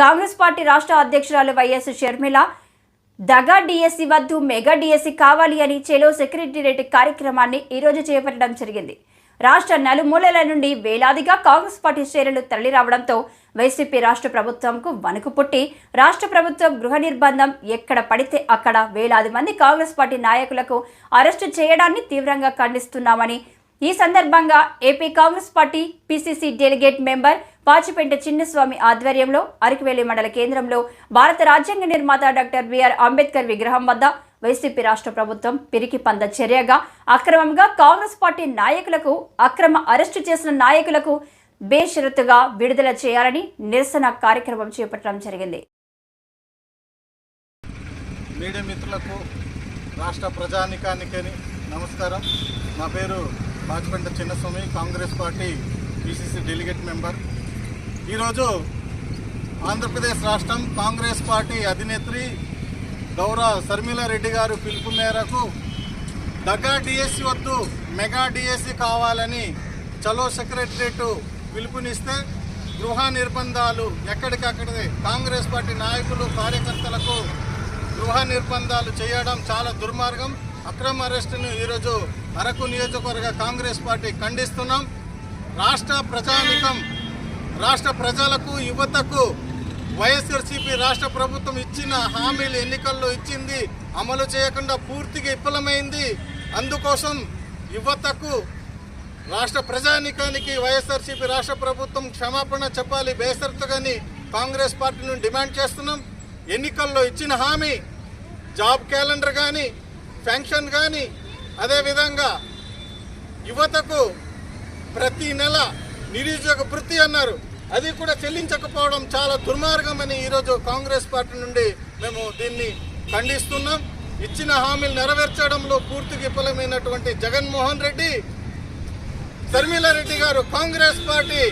Congress party రాష్ట్ర అధ్యక్షురాలు YS Sharmila దగా డిఎస్సి వద్దు మెగా డిఎస్సి కావాలి అని చెలో సెక్రటేరియట్ కార్యక్రమాన్ని ఈరోజు చేపట్టడం జరిగింది. రాష్ట్ర నలుమూలల నుండి వేలాదిగా కాంగ్రెస్ పార్టీ శ్రేణులు తరలిరావడంతో వైసీపీ రాష్ట్ర ప్రభుత్వంకు వణుకు పుట్టి రాష్ట్ర ప్రభుత్వం గృహ నిర్బంధం ఎక్కడ పడితే అక్కడ వేలాది మంది కాంగ్రెస్ పార్టీ నాయకులకు అరెస్టు చేయడాన్ని తీవ్రంగా ఖండిస్తున్నామని ఈ సందర్భంగా AP Congress party PCC delegate member Pachipenta Chinnaswamy ఆధ్వర్యంలో అరకువేలి మండల కేంద్రంలో భారత రాజ్యాంగ నిర్మాత డాక్టర్ బిఆర్ అంబేద్కర్ విగ్రహం వద్ద వైసీపీ రాష్ట్ర ప్రభుత్వం పిరికి పంద చర్యగా అక్రమంగా కాంగ్రెస్ పార్టీ నాయకులకు అక్రమ అరెస్టు చేసిన నాయకులకు బేషరతుగా విడుదల చేయాలని నిరసన కార్యక్రమం చేపట్టడం జరిగింది. మీడియా మిత్రులకు రాష్ట్ర ప్రజానికానికని నమస్కారం. నా పేరు Bachipenta Chinnaswamy Congress party PCC delegate member. ఈరోజు ఆంధ్రప్రదేశ్ రాష్ట్రం కాంగ్రెస్ పార్టీ అధినేత్రి గౌరవ శర్మిలారెడ్డి గారు పిలుపు మేరకు దగ్గర డిఎస్సి వద్దు మెగా డిఎస్సి కావాలని చలో సెక్రటరేట్ పిలుపునిస్తే గృహ నిర్బంధాలు ఎక్కడికక్కడే కాంగ్రెస్ పార్టీ నాయకులు కార్యకర్తలకు గృహ నిర్బంధాలు చేయడం చాలా దుర్మార్గం. అక్రమ అరెస్టును ఈరోజు అరకు నియోజకవర్గ కాంగ్రెస్ పార్టీ ఖండిస్తున్నాం. రాష్ట్ర ప్రజానికం రాష్ట్ర ప్రజలకు యువతకు వైఎస్ఆర్సీపీ రాష్ట్ర ప్రభుత్వం ఇచ్చిన హామీలు ఎన్నికల్లో ఇచ్చింది అమలు చేయకుండా పూర్తిగా విఫలమైంది. అందుకోసం యువతకు రాష్ట్ర ప్రజానికానికి వైఎస్ఆర్సీపీ రాష్ట్ర ప్రభుత్వం క్షమాపణ చెప్పాలి బేసరతుగాని కాంగ్రెస్ పార్టీ నుండి డిమాండ్ చేస్తున్నాం. ఎన్నికల్లో ఇచ్చిన హామీ జాబ్ క్యాలెండర్ కానీ పెన్షన్ కానీ అదేవిధంగా యువతకు ప్రతి నెల నిరుద్యోగ వృత్తి అన్నారు. అది కూడా చెల్లించకపోవడం చాలా దుర్మార్గమని ఈరోజు కాంగ్రెస్ పార్టీ నుండి మేము దీన్ని ఖండిస్తున్నాం. ఇచ్చిన హామీలు నెరవేర్చడంలో పూర్తికి విఫలమైనటువంటి జగన్మోహన్ రెడ్డి రెడ్డి గారు కాంగ్రెస్ పార్టీ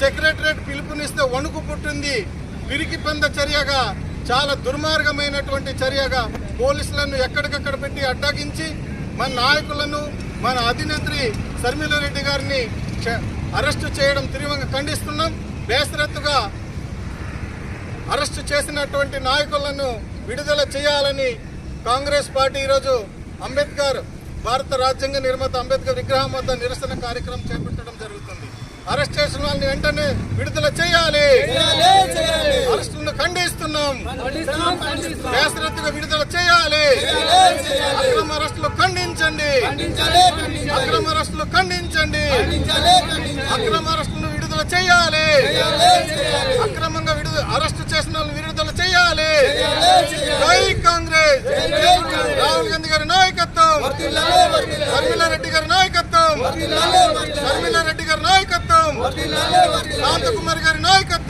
సెక్రటరేట్ పిలుపునిస్తే వణుకు పుట్టింది. పిరికి పంద చర్యగా చాలా దుర్మార్గమైనటువంటి చర్యగా పోలీసులను ఎక్కడికక్కడ పెట్టి అడ్డగించి మన నాయకులను మన అధినేత్రి రెడ్డి గారిని అరెస్టు చేయడం తీవ్రంగా ఖండిస్తున్నాం. బేసరత్తుగా అరెస్టు చేసినటువంటి నాయకులను విడుదల చేయాలని కాంగ్రెస్ పార్టీ ఈరోజు అంబేద్కర్ భారత రాజ్యాంగ నిర్మాత అంబేద్కర్ విగ్రహం వద్ద నిరసన కార్యక్రమం చేపట్టడం జరుగుతుంది. అరెస్ట్ చేసిన వాళ్ళని వెంటనే విడుదల చేయాలి. ఖండిస్తున్నాం విడుదల చేయాలి. అక్రమ అరెస్టులు ఖండించండి. అక్రమ అరెస్టులు ఖండించండి. అక్రమ అరెస్టులను విడుదల చేయాలి. అక్రమంగా విడుదల అరెస్టు చేసిన వాళ్ళని విడుదల చేయాలి. జై కాంగ్రెస్. రాహుల్ గాంధీ గారి నాయకత్వం. రెడ్డి గారి నాయకత్వం. రెడ్డి గారి నాయకత్వం. శాంతకుమారి గారి నాయకత్వం.